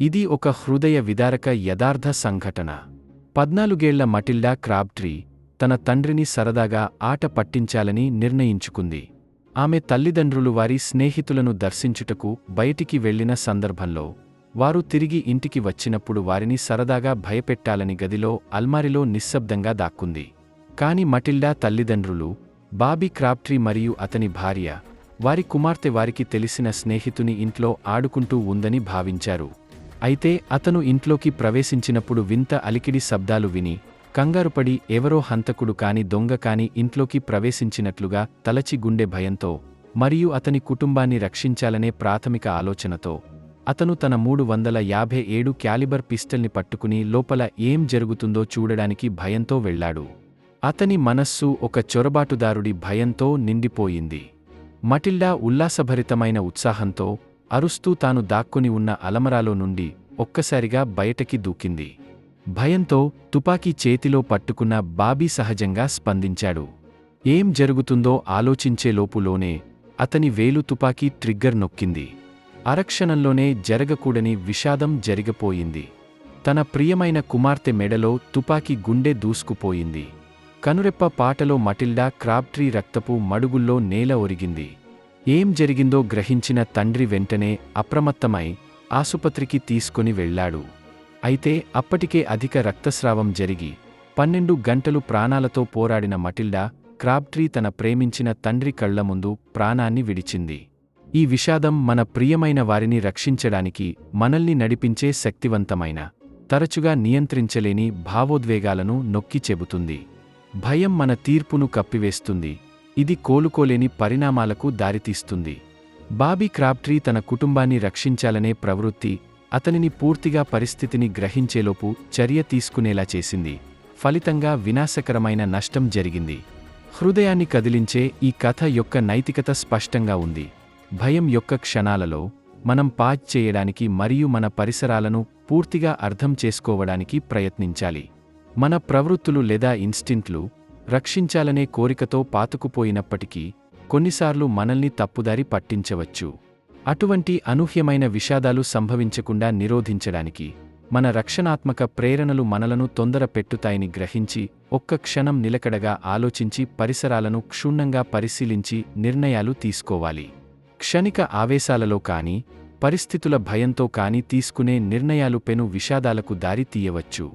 ఇది ఒక హృదయ విదారక యథార్థ సంఘటన. పద్నాలుగేళ్ళ మటిల్డా క్రాబ్ట్రీ తన తండ్రిని సరదాగా ఆట పట్టించాలని నిర్ణయించుకుంది. ఆమె తల్లిదండ్రులు వారి స్నేహితులను దర్శించుటకు బయటికి వెళ్ళిన సందర్భంలో వారు తిరిగి ఇంటికి వచ్చినప్పుడు వారిని సరదాగా భయపెట్టాలని గదిలో అల్మారిలో నిశ్శబ్దంగా దాక్కుంది. కాని మటిల్డా తల్లిదండ్రులు బాబీ క్రాప్ట్రీ మరియు అతని భార్య వారి కుమార్తె వారికి తెలిసిన స్నేహితుని ఇంట్లో ఆడుకుంటూ ఉందని భావించారు. అయితే అతను ఇంట్లోకి ప్రవేశించినప్పుడు వింత అలికిడి శబ్దాలు విని కంగారుపడి ఎవరో హంతకుడు కాని దొంగ కాని ఇంట్లోకి ప్రవేశించినట్లుగా తలచి గుండె భయంతో మరియు అతని కుటుంబాన్ని రక్షించాలనే ప్రాథమిక ఆలోచనతో అతను తన మూడు వందల యాభై ఏడు క్యాలిబర్ పిస్టల్ని పట్టుకుని లోపల ఏం జరుగుతుందో చూడడానికి భయంతో వెళ్ళాడు అతని మనస్సు ఒక చొరబాటుదారుడి భయంతో నిండిపోయింది. మటిల్డా ఉల్లాసభరితమైన ఉత్సాహంతో అరుస్తూ తాను దాక్కుని ఉన్న అలమరాలో నుండి ఒక్కసారిగా బయటకి దూకింది. భయంతో తుపాకీ చేతిలో పట్టుకున్న బాబీ సహజంగా స్పందించాడు. ఏం జరుగుతుందో ఆలోచించేలోపులోనే అతని వేలు తుపాకీ ట్రిగ్గర్ నొక్కింది. అరక్షణంలోనే జరగకూడని విషాదం జరిగిపోయింది. తన ప్రియమైన కుమార్తె మెడలో తుపాకీ గుండె దూసుకుపోయింది. కనురెప్ప పాటలో మటిల్డా క్రాబ్ట్రీ రక్తపు మడుగుల్లో నేల ఒరిగింది. ఏం జరిగిందో గ్రహించిన తండ్రి వెంటనే అప్రమత్తమై ఆసుపత్రికి తీసుకొని వెళ్ళాడు అయితే అప్పటికే అధిక రక్తస్రావం జరిగి పన్నెండు గంటలు ప్రాణాలతో పోరాడిన మటిల్డా క్రాబ్ట్రీ తన ప్రేమించిన తండ్రి కళ్ళ ముందు ప్రాణాన్ని విడిచింది. ఈ విషాదం మన ప్రియమైన వారిని రక్షించడానికి మనల్ని నడిపించే శక్తివంతమైన తరచుగా నియంత్రించలేని భావోద్వేగాలను నొక్కి చెబుతుంది. భయం మన తీర్పును కప్పివేస్తుంది. ఇది కోలుకోలేని పరిణామాలకు దారితీస్తుంది. బాబీ క్రాప్ట్రీ తన కుటుంబాన్ని రక్షించాలనే ప్రవృత్తి అతనిని పూర్తిగా పరిస్థితిని గ్రహించేలోపు చర్య తీసుకునేలా చేసింది. ఫలితంగా వినాశకరమైన నష్టం జరిగింది. హృదయాన్ని కదిలించే ఈ కథ యొక్క నైతికత స్పష్టంగా ఉంది. భయం యొక్క క్షణాలలో మనం పాజ్ చేయడానికి మరియు మన పరిసరాలను పూర్తిగా అర్థం చేసుకోవడానికి ప్రయత్నించాలి. మన ప్రవృత్తులు లేదా ఇన్స్టింట్లు రక్షించాలనే కోరికతో పాతుకుపోయినప్పటికీ కొన్నిసార్లు మనల్ని తప్పుదారి పట్టించవచ్చు. అటువంటి అనూహ్యమైన విషాదాలు సంభవించకుండా నిరోధించడానికి మన రక్షణాత్మక ప్రేరణలు మనలను తొందర పెట్టుతాయని గ్రహించి ఒక్క క్షణం నిలకడగా ఆలోచించి పరిసరాలను క్షుణ్ణంగా పరిశీలించి నిర్ణయాలు తీసుకోవాలి. క్షణిక ఆవేశాలలో కాని పరిస్థితుల భయంతో కాని తీసుకునే నిర్ణయాలు పెను విషాదాలకు దారి తీయవచ్చు